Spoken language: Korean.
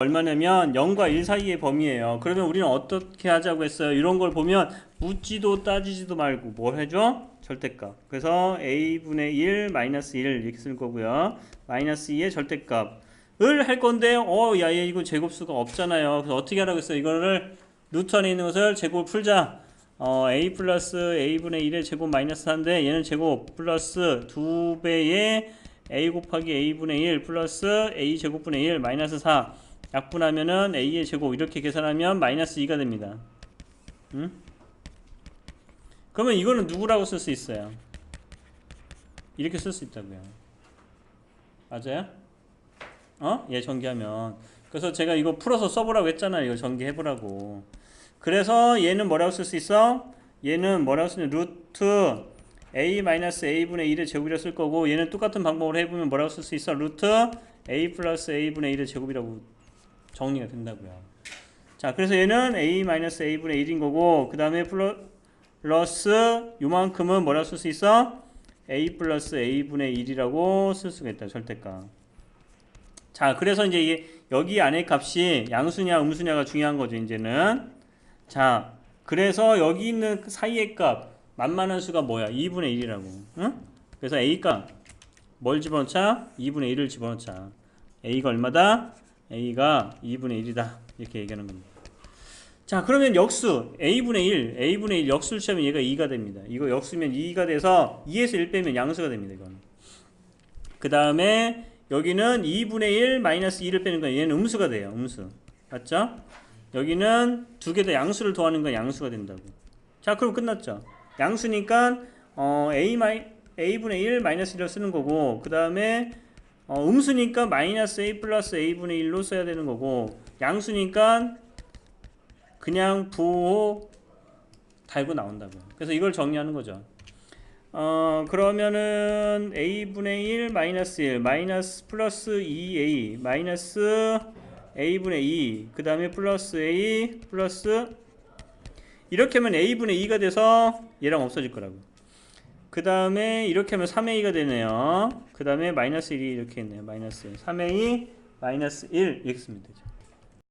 얼마냐면 0과 1 사이의 범위예요. 그러면 우리는 어떻게 하자고 했어요? 이런 걸 보면 묻지도 따지지도 말고 뭘 해줘? 절대값. 그래서 a분의 1 마이너스 1 이렇게 쓸 거고요. 마이너스 2의 절대값을 할 건데 어, 야, 얘 이거 제곱수가 없잖아요. 그래서 어떻게 하라고 했어요? 이거를 루트 안에 있는 것을 제곱을 풀자. 어, a 플러스 a분의 1의 제곱 마이너스 4인데 얘는 제곱 플러스 2배의 a 곱하기 a분의 1 플러스 a 제곱분의 1 마이너스 4 약분하면은 a의 제곱 이렇게 계산하면 마이너스 2가 됩니다. 응? 그러면 이거는 누구라고 쓸 수 있어요? 이렇게 쓸 수 있다고요. 맞아요? 어? 얘 전개하면. 그래서 제가 이거 풀어서 써보라고 했잖아요. 이거 전개해보라고. 그래서 얘는 뭐라고 쓸 수 있어? 얘는 뭐라고 쓰냐? 루트 a-a분의 1의 제곱이라 쓸 거고 얘는 똑같은 방법으로 해보면 뭐라고 쓸 수 있어? 루트 a 플러스 a분의 1의 제곱이라고 정리가 된다고요. 자, 그래서 얘는 a-a분의 1인 거고 그 다음에 플러스 요만큼은 뭐라고 쓸수 있어? a 플러스 a분의 1이라고 쓸 수가 있다. 절대값. 자, 그래서 이제 여기 안에 값이 양수냐 음수냐가 중요한 거죠. 이제는. 자, 그래서 여기 있는 그 사이의 값 만만한 수가 뭐야? 2분의 1이라고. 응? 그래서 a 값 뭘 집어넣자? 2분의 1을 집어넣자. a가 얼마다? A가 2분의 1이다. 이렇게 얘기하는 겁니다. 자, 그러면 역수 a분의 1, a분의 1 역수를 취하면 얘가 2가 됩니다. 이거 역수면 2가 돼서 2에서 1 빼면 양수가 됩니다. 이건. 그 다음에 여기는 2분의 1 마이너스 2를 빼는 건 얘는 음수가 돼요. 음수. 맞죠? 여기는 두 개 다 양수를 더하는 건 양수가 된다고. 자, 그럼 끝났죠. 양수니까 어, a 마이 a분의 1 마이너스 1을 쓰는 거고 그 다음에 어, 음수니까 마이너스 a 플러스 a분의 1로 써야 되는 거고 양수니까 그냥 부호 달고 나온다고요. 그래서 이걸 정리하는 거죠. 어, 그러면은 a분의 1 마이너스 1 마이너스 플러스 2a 마이너스 a분의 2 그 다음에 플러스 a 플러스 이렇게 하면 a분의 2가 돼서 얘랑 없어질 거라고 그 다음에 이렇게 하면 3a가 되네요. 그 다음에 마이너스 1이 이렇게 있네요. 마이너스 1 3a 마이너스 1 이렇게 쓰면 되죠